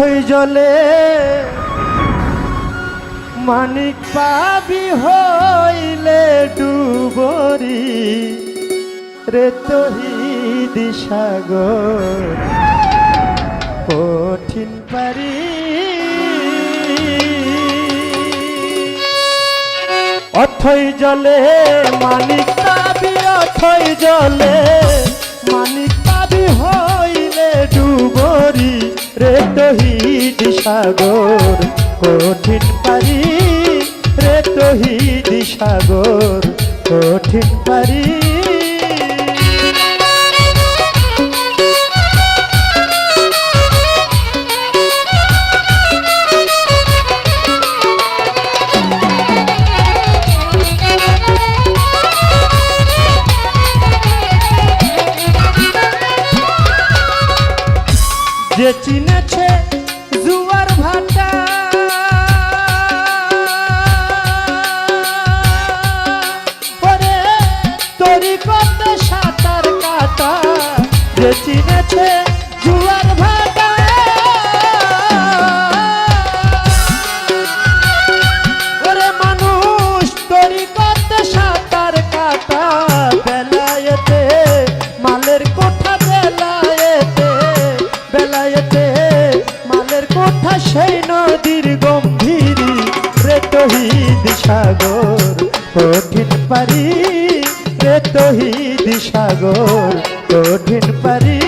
অথই জলে মানিক পাবি হইলে ডুবরি রে তহি দিশাগর কঠিন পারি। অথই জলে মানিক পাবি, অথই জলে মানিক পাবি হইলে ডুবরি রে তহিদ সাগর কঠিন পারি। রে তহিদ সাগর কঠিন পারি। যে চিনেছে জুয়ার ভাটা। ওরে তরি কত সাঁতার কাটা। যে চিনেছে জুয়ার সাগর কঠিন পারি রে তোহি সাগর কঠিন পারি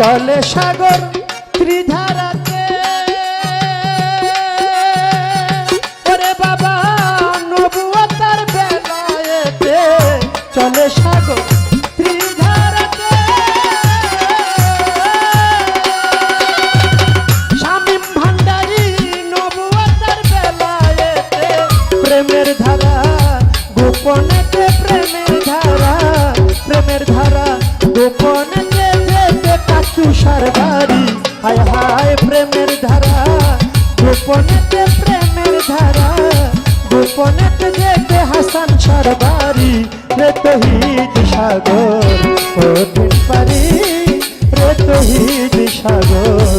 চলে সাগর, ত্রিধারাতে। ওরে বাবা, নবুয়তার বেলায়েতে চলে সাগর প্রেমের ধারা, গোপনেতে প্রেমের ধারা প্রেমের ধারা যেতে বাড়ি। হায় হায় প্রেমের ধারা, গোপনেতে প্রেমের ধারা, গোপনেতে যেতে হাসান সরবারি, রে তহিদ সাগর কঠিন পারি, রে তহিদ সাগর।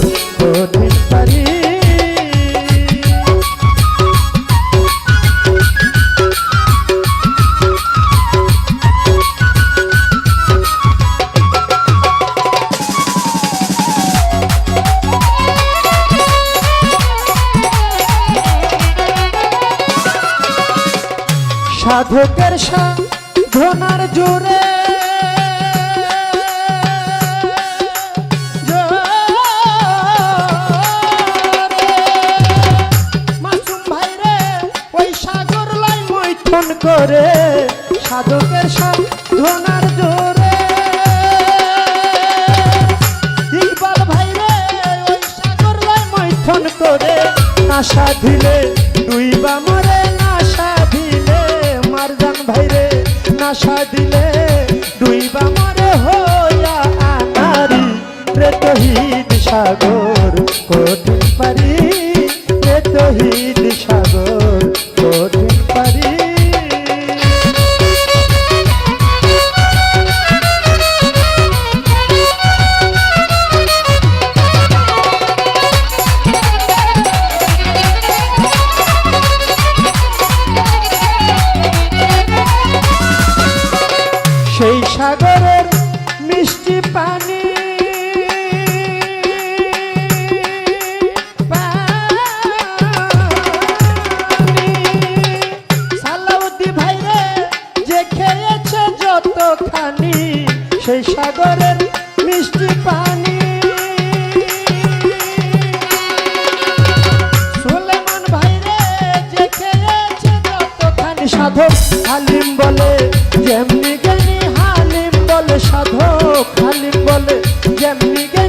সাধকের সাধনার জোরে। করে। সাধকের সাধনার জোরে। ইকবাল ভাই রে ওই সাগর লাই মৈথুন করে। নাশা দিলে দুই বা নাশা দিলে দুই বা মরে হইয়া আনারি রে তহিদ সাগর কঠিন পারি? রে সাগর get me get